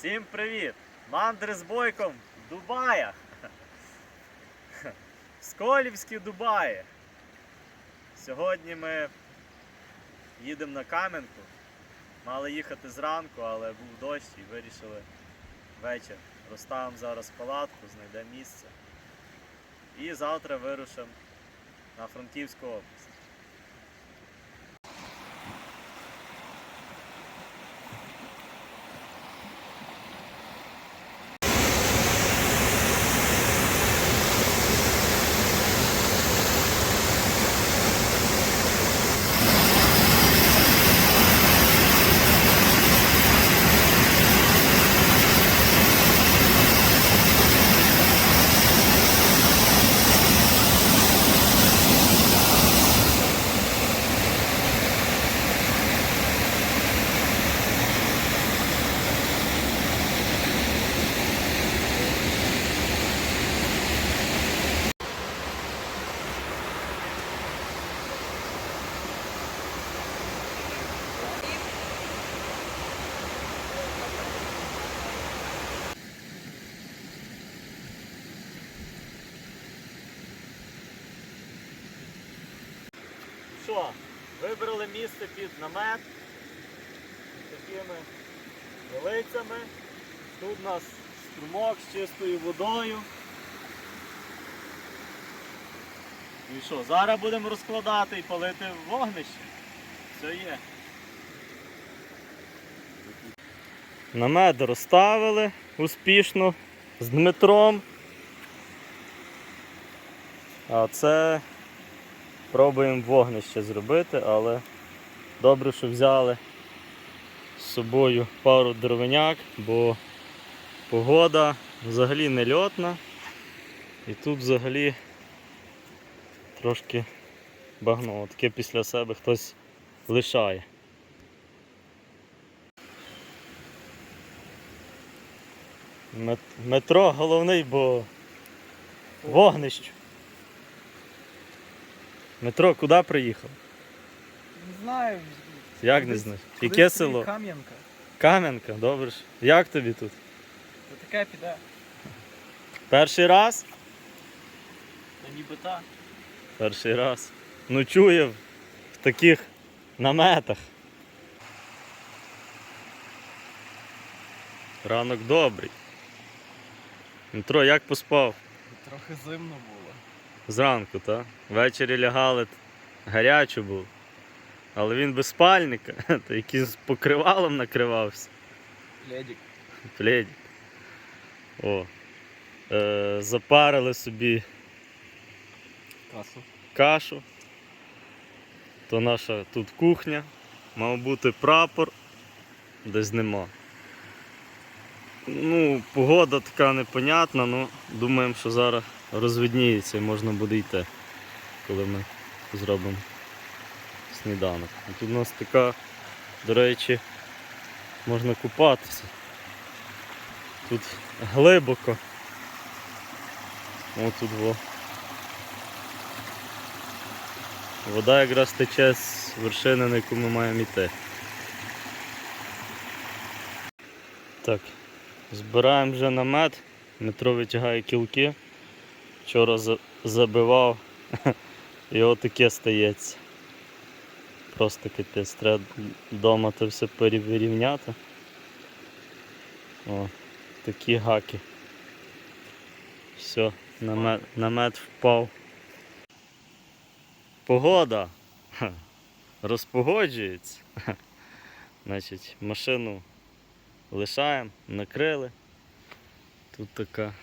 Всім привіт! Мандри з бойком в Дубаях. Сколівські Дубаї. Сьогодні ми їдемо на Кам'янку. Мали їхати зранку, але був дощ і вирішили вечір. Розставимо зараз палатку, знайдемо місце. І завтра вирушимо на Франківську область. Що, вибрали місце під намет такими велицями. Тут у нас струмок з чистою водою. І що, зараз будемо розкладати і палити вогнище. Все є. Намет розставили успішно з Дмитром. А це Пробуємо вогнище зробити, але добре, що взяли з собою пару дровиняк, бо погода взагалі не льотна. І тут взагалі трошки багно. Таке після себе хтось лишає. Метро головний, бо вогнище. Метро, куди приїхав? Не знаю. Як не знаєш? Яке село? Кам'янка. Кам'янка, добре ж. Як тобі тут? Та таке піде. Перший раз? Та ніби так. Перший раз. Ну чує в таких наметах. Ранок добрий. Дмитро, як поспав? Трохи зимно було. Зранку, так? Ввечері лягали, гарячо був. Але він без спальника, та який з покривалом накривався. Ледік. Пледик. О. Е, запарили собі Касу. кашу. То наша тут кухня. Мав бути прапор, десь нема. Ну, погода така непонятна, ну думаємо, що зараз розвидніється і можна буде йти, коли ми зробимо сніданок. Тут у нас така, до речі, можна купатися. Тут глибоко. О, тут во. Вода якраз тече з вершини, на яку ми маємо йти. Так, збираємо вже намет. Дмитро витягає кілки. Вчора забивав і отаке стається. Просто капець, треба вдома це все перевірівняти. О, такі гаки. Все, намет, намет впав. Погода розпогоджується. Значить, машину лишаємо, накрили. Тут така.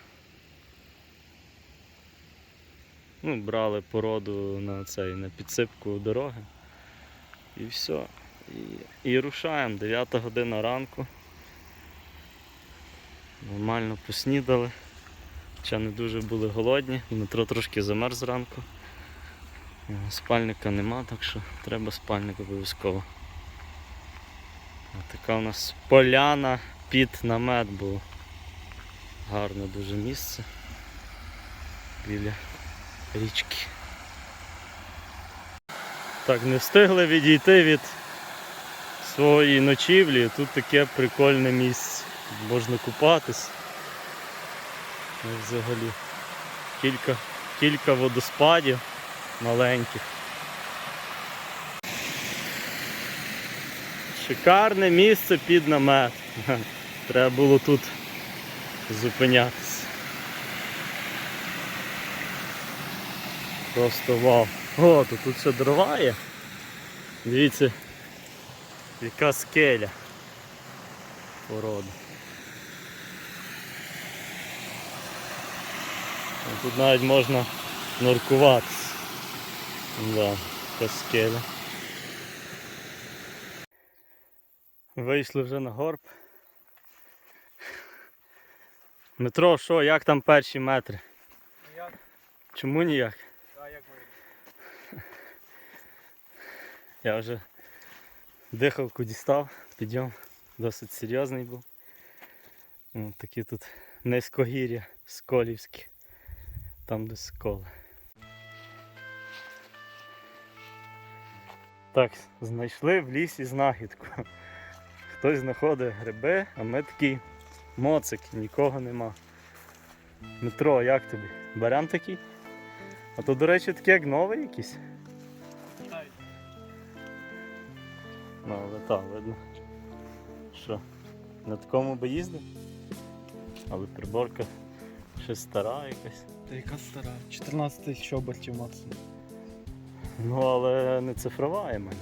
Ну, брали породу на цей, на підсипку дороги. І все. І, і рушаємо. 9 година ранку. Нормально поснідали. Ще не дуже були голодні. Дмитро трошки замерз зранку. Спальника нема, так що треба спальник обов'язково. Така у нас поляна під намет був. Гарне дуже місце біля річки. Так, не встигли відійти від своєї ночівлі. Тут таке прикольне місце. Можна купатись. Ну, взагалі. Кілька, кілька водоспадів маленьких. Шикарне місце під намет. Треба було тут зупинятися. Просто вау. О, то тут ще дрова є. Дивіться, яка скеля порода. Тут навіть можна норкуватися. Да, така скеля. Вийшли вже на горб. Метро, що, як там перші метри? Як? Чому ніяк? А як ви? Я вже дихалку дістав, підйом досить серйозний був. Ось такі тут низькогір'я сколівські, там де сколи. Так, знайшли в лісі знахідку. Хтось знаходить гриби, а ми такі моцик, нікого нема. Дмитро, як тобі? Берем такий? А то, до речі, такі як новий якийсь. Ну, але так, видно. Що? На такому би їздив? Але приборка ще стара якась. Та яка стара? 14 тисяч обертів максимум. Ну, але не цифрова я маю.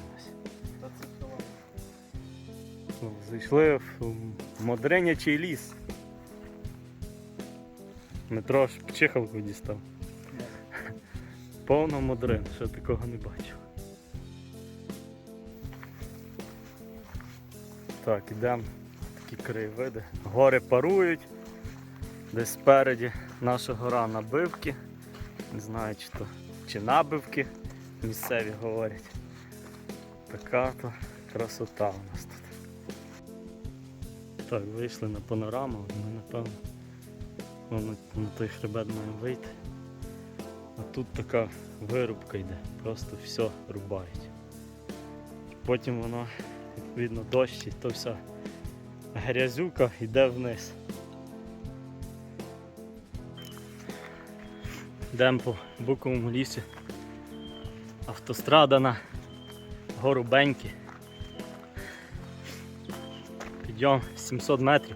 Та цифрова. Ну, Зайшли в Модринячий ліс. Метро ж пчихалку дістав. Повно модрин, ще такого не бачив. Так, ідемо. Такі краєвиди. Гори парують. Десь спереді наша гора набивки. Не знаю, чи то чи набивки місцеві говорять. Така то красота у нас тут. Так, вийшли на панораму, ми напевно ну, на, той хребет маємо вийти. А тут така вирубка йде, просто все рубають. Потім воно, відповідно, дощ, і то вся грязюка йде вниз. Йдемо по буковому лісі. Автострада на гору Беньки. Підйом 700 метрів.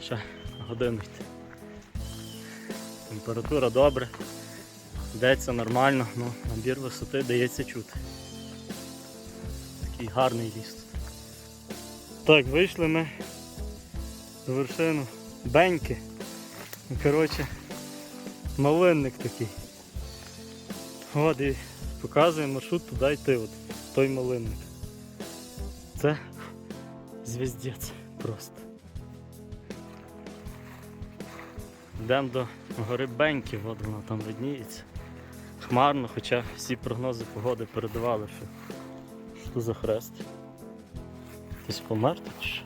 Ще годину йти. Температура добре. Йдеться нормально, ну, набір висоти дається чути. Такий гарний ліс. Так, вийшли ми на вершину Беньки. Коротше, малинник такий. От і показує маршрут туди йти, от, той малинник. Це звіздець просто. Йдемо до гори Беньки, от вона там видніється. Хмарно, хоча всі прогнози погоди передавали, що що за хрест. Хтось помер чи?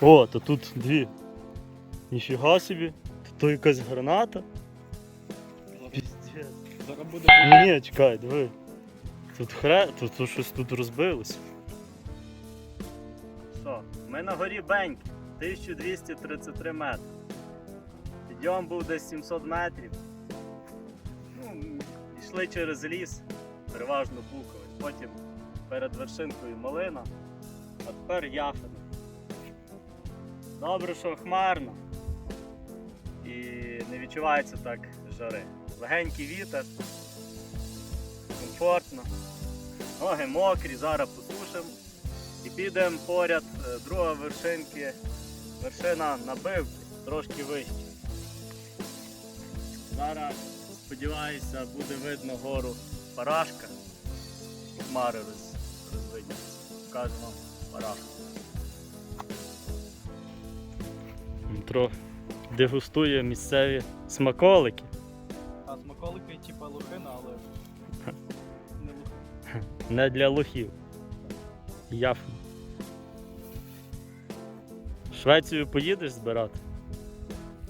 О, то тут дві. Ніфіга собі, тут то якась граната. Піздець. Ні, ні, чекай, диви. Тут хре, тут, тут щось тут розбилося. Що, ми на горі Беньки, 1233 метри. Підйом був десь 700 метрів. Ну, йшли через ліс, переважно буковий. Потім перед вершинкою малина, а тепер яфина. Добре, що хмарно. І не відчувається так жари. Легенький вітер, комфортно. Ноги мокрі, зараз посушимо. І підемо поряд е, друга вершинки, вершина набивки, трошки вище. Зараз, сподіваюся, буде видно гору Парашка. Хмари роз, розвидняться. Покажу вам Парашку. Дмитро дегустує місцеві смаколики. А смаколики типа лохина, але не лохина. Не для лохів. Яфно. Швецію поїдеш збирати?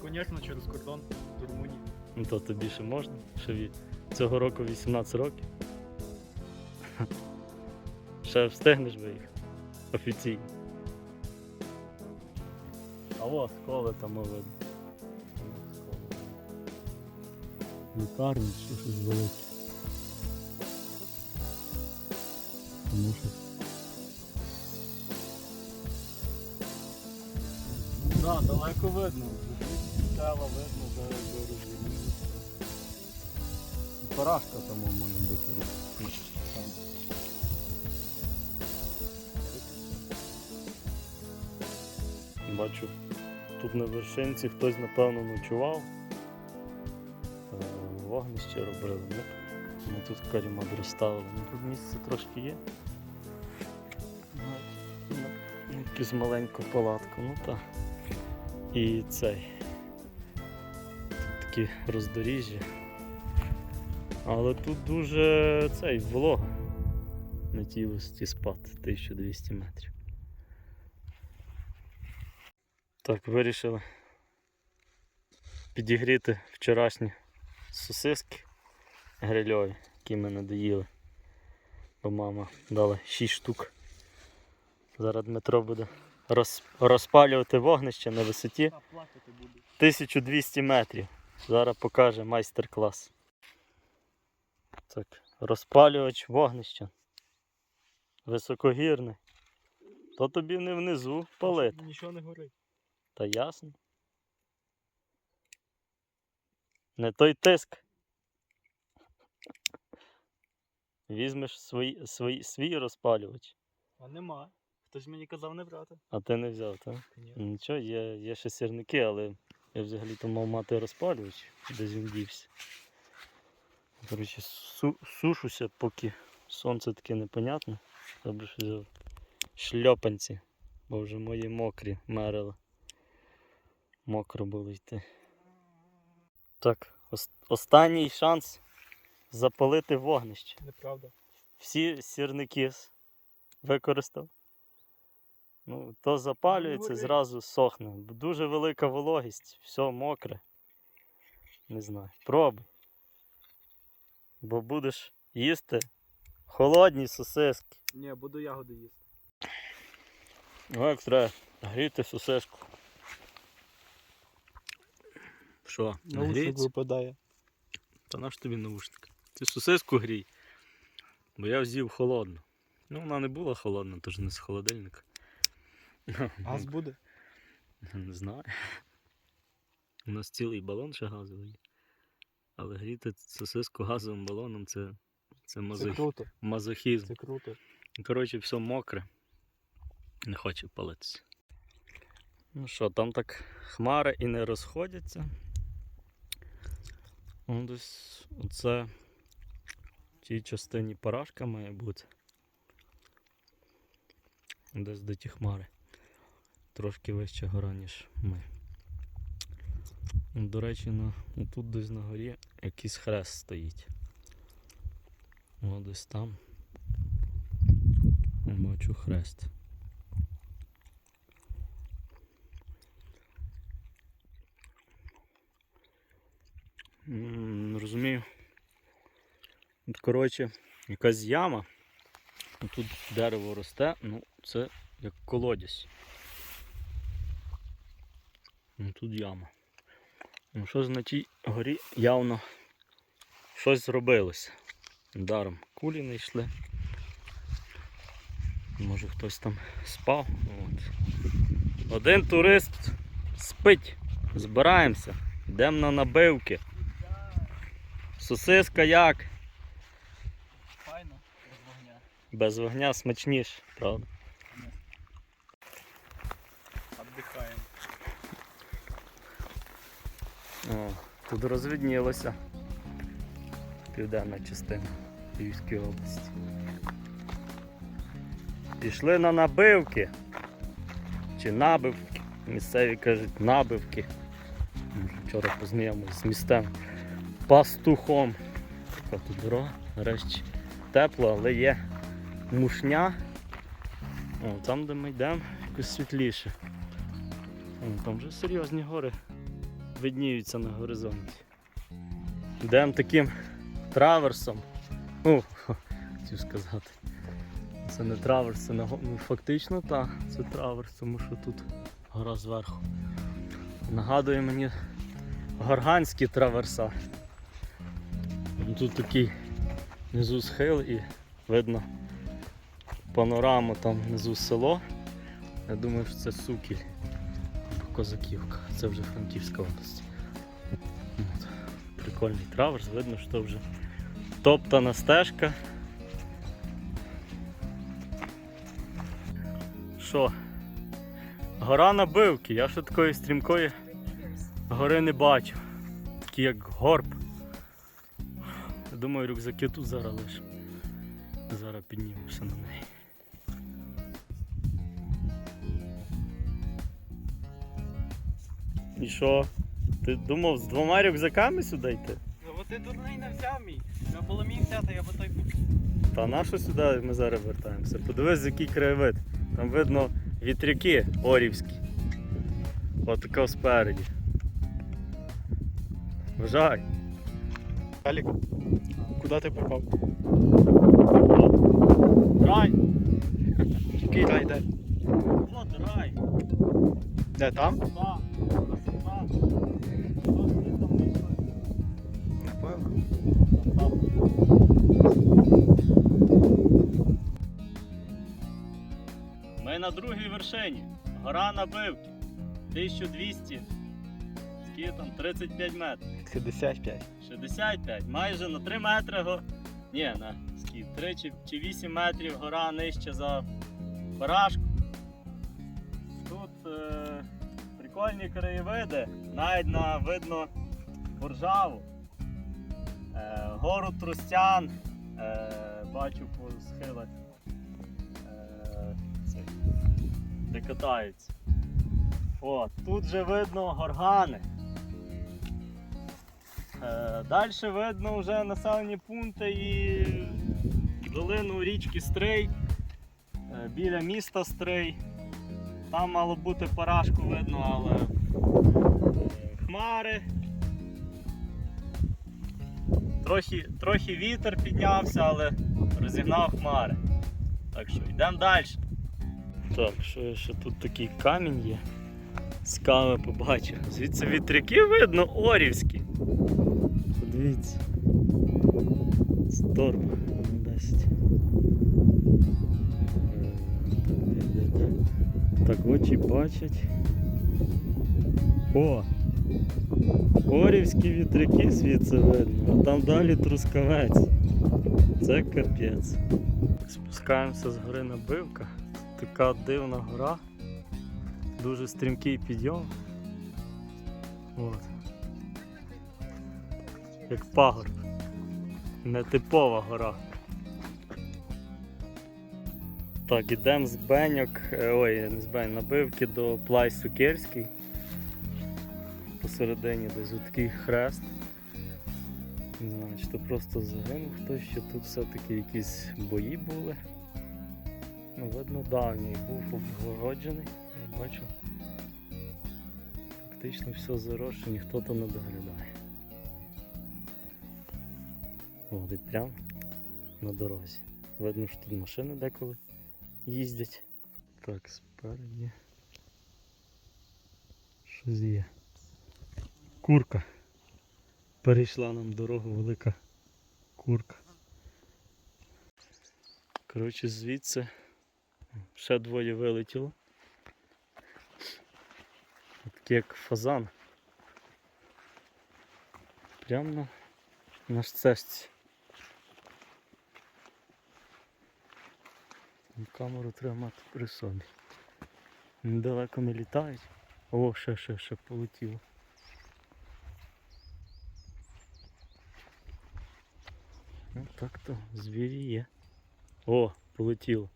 Звісно, через кордон до Румунії. Ну то тобі ще можна. Ще від цього року 18 років. Ще встигнеш виїхати. Офіційно. А о, сколи там видно. Лікарні чи щось велике. Тому що. Да, далеко видно. Дерева видно, зараз розуміється. Парашка там має бути. Бачу, тут на вершинці хтось напевно ночував. Е, Вогнище робили. Ми, ми тут карімат розставили. Ну, тут місце трошки є. Якусь маленьку палатку, ну так. І цей. Тут такі роздоріжжя. Але тут дуже цей волога. На тій висоті спад 1200 метрів. Так, вирішили підігріти вчорашні сосиски грильові, які ми надоїли. Бо мама дала 6 штук. Зараз Дмитро буде роз, розпалювати вогнище на висоті А плакати буду. 1200 метрів. Зараз покаже майстер-клас. Так, розпалювач вогнища. Високогірний. То тобі не внизу палити. Нічого не горить. Та ясно. Не той тиск. Візьмеш свій, свій, свій розпалювач, А нема. Хтось мені казав не брати. а ти не взяв, так? Конечно. Нічого, є, є ще сірники, але я взагалі-то мав мати розпалювач, десь він дівся. Коротше, су, сушуся, поки сонце таке непонятне. Добре, що взяв шльопанці, бо вже мої мокрі мерили. Мокро було йти. Так, ос- останній шанс запалити вогнище. Неправда. Всі сірники використав. Ну, то запалюється, зразу сохне. Дуже велика вологість, все мокре. Не знаю. Пробуй. Бо будеш їсти холодні сосиски. Ні, буду ягоди їсти. Ну, як треба гріти сосиску. Що, нагріється? випадає. Та наш тобі наушник. Ти сосиску грій. Бо я взяв холодну. Ну, вона не була холодна, тож не з холодильника. Газ буде? Не знаю. У нас цілий балон ще газовий. Але гріти сосиску газовим балоном це, це Це круто. мазохізм. Це круто. Коротше, все мокре. Не хоче палитися. Ну що, там так хмари і не розходяться. Ну, десь оце в тій частині парашка має бути. Десь до ті хмари. Трошки вище гора, ніж ми. До речі, на, тут десь на горі якийсь хрест стоїть. О, десь там. Бачу хрест. Не розумію. От, коротше, якась яма. Тут дерево росте, ну це як колодязь. Ну тут яма. Ну щось на тій горі явно щось зробилося. Даром кулі не йшли. Може хтось там спав. От. Один турист спить. Збираємося. Йдемо на набивки. Сосиска як? Файно, без вогня. Без вогня смачніше, правда? Отдихаємо. О, тут розвіднілося. Південна частина Львівської області. Пішли на набивки. Чи набивки. Місцеві кажуть набивки. Вчора познайомилися з містем пастухом. Така тут дорога, нарешті тепло, але є мушня. О, там, де ми йдемо, якось світліше. О, там вже серйозні гори видніються на горизонті. Йдемо таким траверсом. Ну, хотів сказати. Це не траверс, це го- ну, фактично так, це траверс, тому що тут гора зверху. Нагадує мені горганські траверса. Ну, Тут такий внизу схил і видно панораму там внизу село. Я думаю, що це Сукіль Козаківка. Це вже Франківська область. От. Прикольний траверс, видно, що вже топтана стежка. Що? Гора набивки. Я ще такої стрімкої гори не бачу. Такі як горб. Думаю, рюкзаки тут зараз лише. Зараз піднімемося на неї. І що? Ти думав з двома рюкзаками сюди йти? Ну бо ти дурний не взяв мій. Треба було мій взяти, я би той Та на що сюди ми зараз вертаємося? Подивись, який краєвид. Там видно вітряки орівські. Отако спереді. Вважай. Алік, куди ти попав? Рай! Який рай де? От рай! Де там? Так. Напевно. Ми на другій вершині. Гора набивки. 1200. Скільки там? 35 метрів. 55. 65, майже на 3 метри го. Ні, на скільки? 3 чи, чи 8 метрів гора нижче за барашку. Тут е, прикольні краєвиди, навіть на видно Боржаву, е, гору Трустян, е, бачу по схилах, е, де катаються. От, тут же видно горгани. Е, Далі видно вже населені пункти і долину річки Стрий, е, біля міста Стрий. Там мало бути парашку видно, але е, хмари. Трохи, трохи вітер піднявся, але розігнав хмари. Так що йдемо далі. Так, що ще тут такий камінь є. Цікаве побачив. Звідси вітряки видно орівські. Подивіться. Сторм 10. Так очі бачать. О! Орівські вітряки звідси видно, а там далі трускавець. Це капець. Спускаємося з гори Набивка. Така дивна гора. Дуже стрімкий підйом. От. Як пагорб. Нетипова гора. Так, ідемо з Беньок, е, ой, не з Бень, набивки до Плай Сукерський. Посередині десь такий хрест. Не знаю, чи то просто загинув хтось, чи тут все-таки якісь бої були. Ну, видно, давній був обгороджений, бачу. Фактично все заросше, ніхто то не доглядає. От прямо на дорозі. Видно, що тут машини деколи їздять. Так, спереді. Щось є. Курка. Перейшла нам дорогу велика курка. Коротше, звідси ще двоє вилетіло. Такі як фазан. Прямо на, на Камеру треба мати при собі. Недалеко не літають. О, ще, ще, ще полетіло. Ну так то, звірі є. О, полетіло.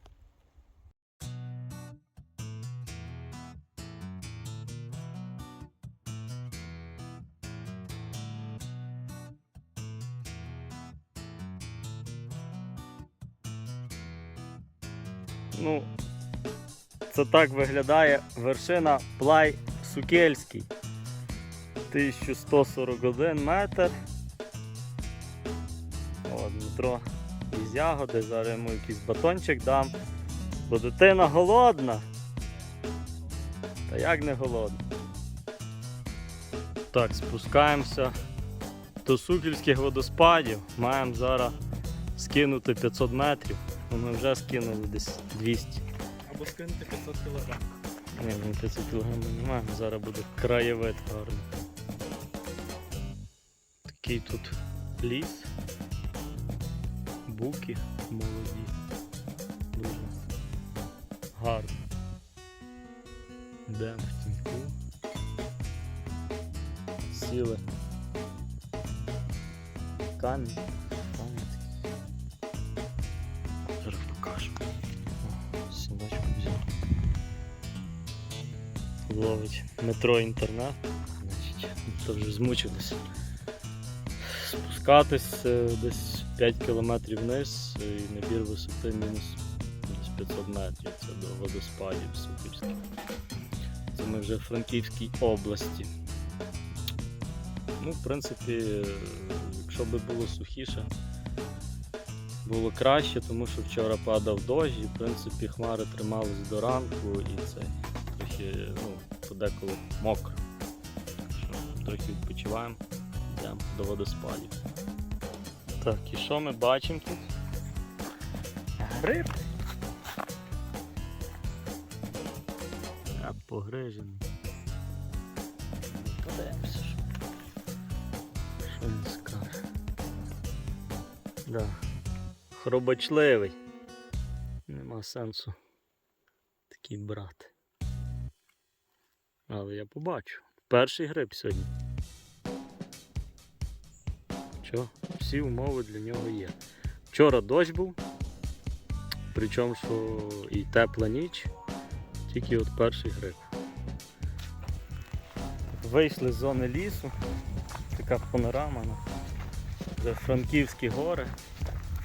Ну, це так виглядає вершина Плай Сукельський. 1141 метр. О, Дмитро із ягоди, зараз йому якийсь батончик дам. Бо дитина голодна. Та як не голодна? Так, спускаємося до Сукільських водоспадів. Маємо зараз скинути 500 метрів. Ну, Ми вже скинули десь 200. Або скинути 500 кг. Ні, ми 500 кг не маємо, зараз буде краєвид гарний. Такий тут ліс. Буки молоді. Дуже гарно. Йдемо в тіньку. Сіли. Камінь. Камінь ловить метро інтернет. Значить, то вже змучилися. Спускатись е, десь 5 кілометрів вниз е, і набір висоти мінус 500 метрів. Це до водоспадів Суківських. Це ми вже в Франківській області. Ну, в принципі, е, якщо би було сухіше, було краще, тому що вчора падав дощ і в принципі хмари тримались до ранку і це ну, подеколи мокро. Так що трохи відпочиваємо, йдемо до водоспадів. Так, і що ми бачимо тут? Гриб. А погрижений. Подивимося, що, що він скаже. Да. Хробочливий. Нема сенсу такий брати. Але я побачу. Перший гриб сьогодні. Що? Всі умови для нього є. Вчора дощ був, причому що і тепла ніч, тільки от перший гриб. Вийшли з зони лісу, така панорама. ну. Це Франківські гори,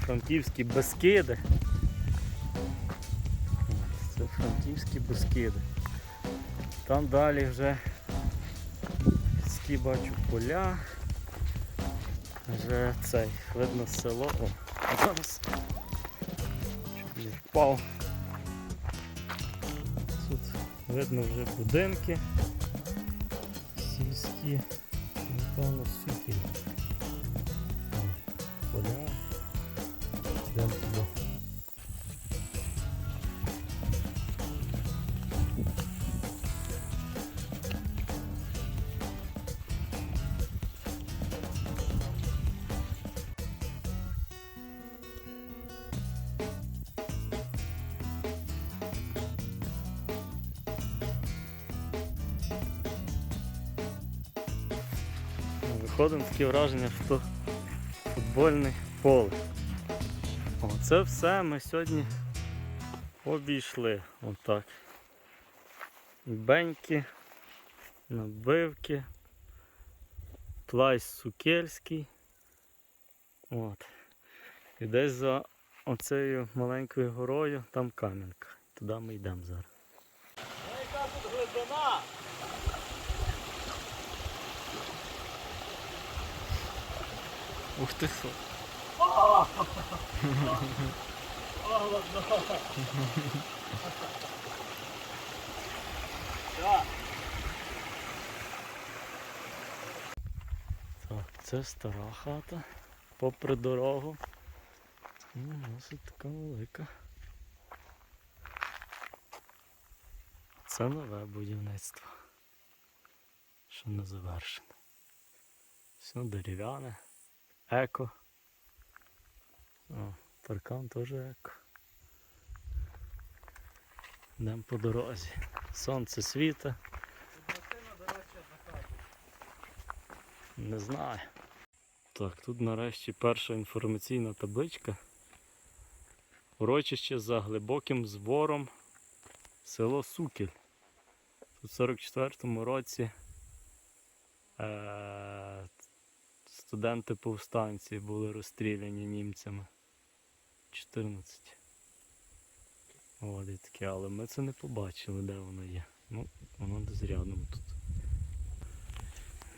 Франківські Бескиди. Це Франківські Бескиди. Там далі вже бачу поля. Вже цей, видно село. О, зараз щоб не впав. Тут видно вже будинки. Сільські, напевно, суки. Поля. Йдемо туди. Виходимо таке враження, що футбольне поле. О, це все ми сьогодні обійшли. Отак. Беньки, набивки, плайс сукельський. От. І десь за оцею маленькою горою там кам'янка. Туди ми йдемо зараз. Яка тут глибина? Ух ти що. Так, це стара хата попри дорогу. Ну, досить така велика. Це нове будівництво. Що не завершене. Все дерев'яне, еко. О, паркан теж еко. Йдемо по дорозі. Сонце світе. Не знаю. Так, тут нарешті перша інформаційна табличка. Урочище за глибоким звором село Сукіль. Тут в 44-му році е- студенти повстанці були розстріляні німцями. 14. От і таке, але ми це не побачили, де воно є. Ну, воно десь рядом тут.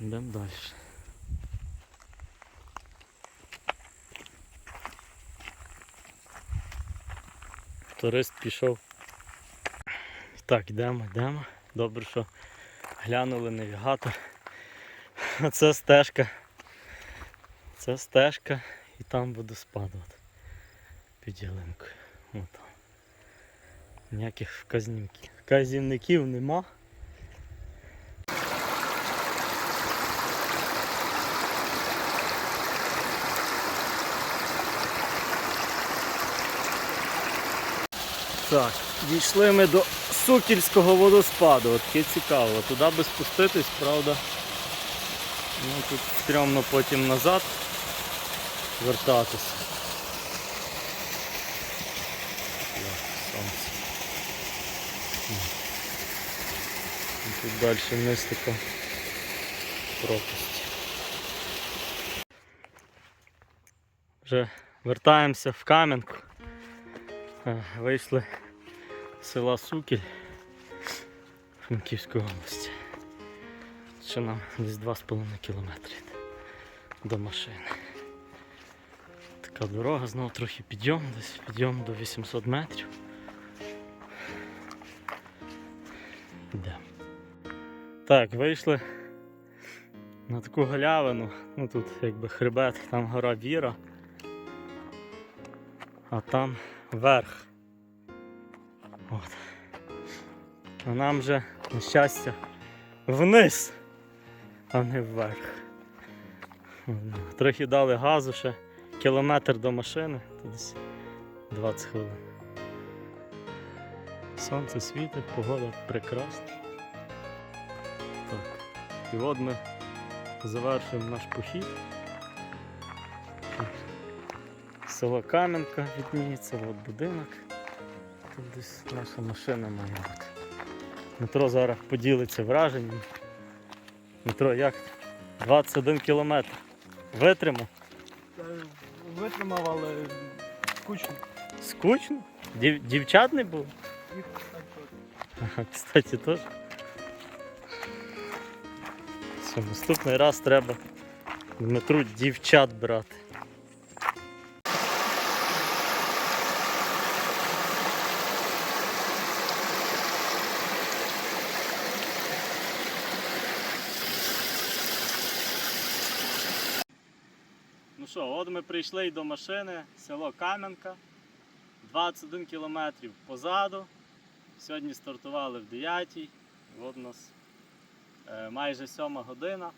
Йдемо далі. Тракторист пішов. Так, йдемо, йдемо. Добре, що глянули навігатор. Це стежка. Це стежка і там водоспад от, під ялинкою. От. Ніяких вказівників. Вказівників нема. Так, дійшли ми до Сукільського водоспаду. Таке цікаво. Туди би спуститись, правда. Ну тут стрьомно потім назад вертатися. Сонце. Тут далі вниз така пропасть. Вже вертаємося в Кам'янку. Е, Вийшли з села Сукіль Франківської області. Ще нам десь 2,5 кілометри до машини. Така дорога, знову трохи підйом, десь підйом до 800 метрів. Йдемо. Так, вийшли на таку галявину. Ну тут якби хребет, там гора Віра. А там верх. От. А нам же, на щастя, вниз, а не вверх. Трохи дали газу ще кілометр до машини, то десь 20 хвилин. Сонце світить, погода прекрасна. Так. І от ми завершуємо наш похід. Село Кам'янка відніється, от будинок. Тут десь наша машина має бути. Метро зараз поділиться враженням. Метро як? 21 кілометр. Витримав. Витримав, але скучно. Скучно? Дів... Дівчат не було? Їх так. Ага, кстати, теж. Все, наступний раз треба в метро дівчат брати. Ну що, от ми прийшли до машини, село Кам'янка. 21 кілометрів позаду. Сьогодні стартували в 9 і от у нас е, майже 7 година.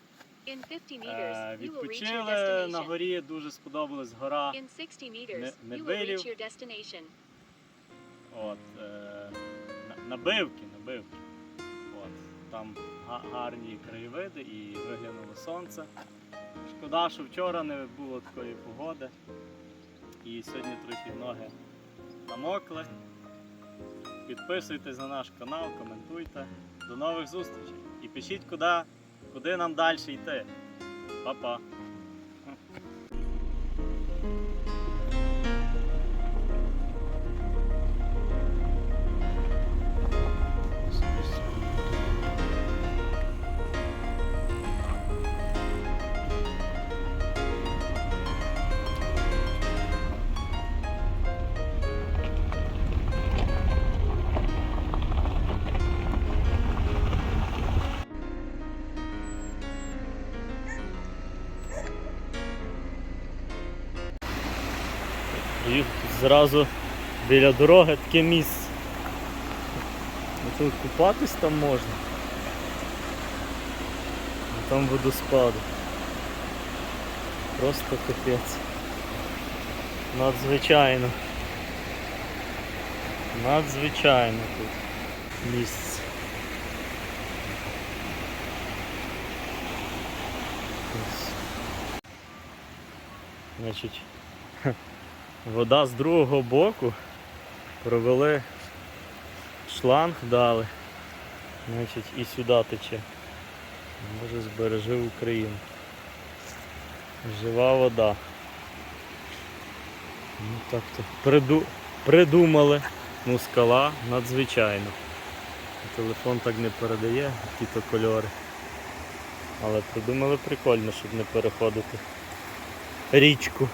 Е, meters, відпочили на горі, дуже сподобалась гора. In 60 meters, Не- you will Медведів. reach your destination. От, е, набивки, набивки. От, там га- гарні краєвиди і виглянуло сонце. Шкода, що вчора не було такої погоди. І сьогодні трохи ноги намокли. Підписуйтесь на наш канал, коментуйте. До нових зустрічей. І пишіть, куди, куди нам далі йти. Па-па. Зразу біля дороги таке місце. Тут купатись там можна. А там водоспади. Просто капець. Надзвичайно. Надзвичайно тут місце. Значить, Вода з другого боку провели шланг дали. Значить і сюди тече. Може збережи Україну. Жива вода. Ну так то приду... придумали. Ну скала надзвичайно. Телефон так не передає, які то кольори. Але придумали прикольно, щоб не переходити річку.